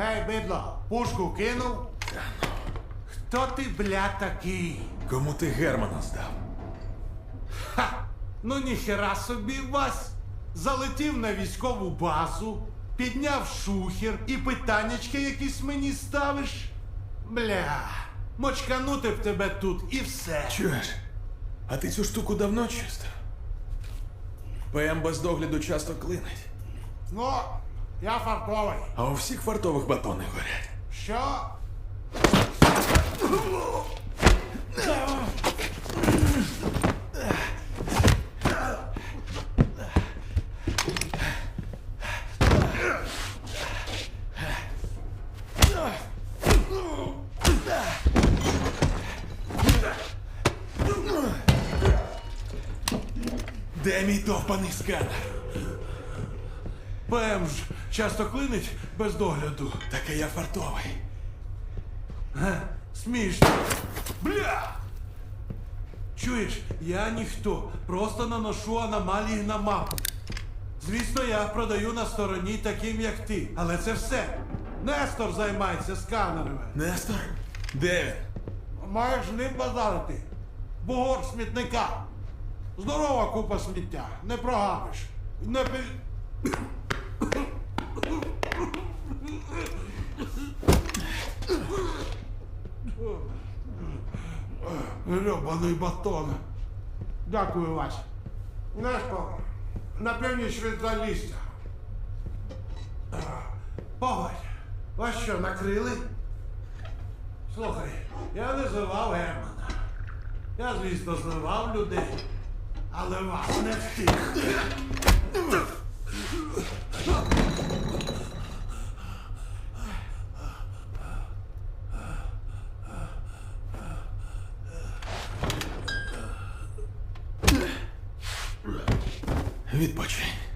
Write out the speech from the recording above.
Гей, бидло, пушку кинув? Хто ти, бля, такий? Кому ти Германа здав? Ха! Ну ніхера собі вас. Залетів на військову базу, підняв шухер і питаннячки якісь мені ставиш. Бля, мочканути б тебе тут і все. Чуєш? А ти цю штуку давно чистив? ПМ без догляду часто клинить, Ну, я фартовий. а у всіх фартових батони горять. Що? Де мій довбаний сканер? ПМ ж часто клинить без догляду. Так і я фартовий. Смішно. Бля! Чуєш, я ніхто, просто наношу аномалії на мапу. Звісно, я продаю на стороні таким, як ти. Але це все. Нестор займається сканерами. Нестор? Де він? Маєш ним базарити. Бугор смітника. Здорова купа сміття. Не прогавиш. Не пи... Гребаний батон. Дякую, Вась. На північ від залістя. Погодь, вас що, накрили? Слухай, я не зливав Германа. Я, звісно, зливав людей, але вас не встиг. Відпочинь.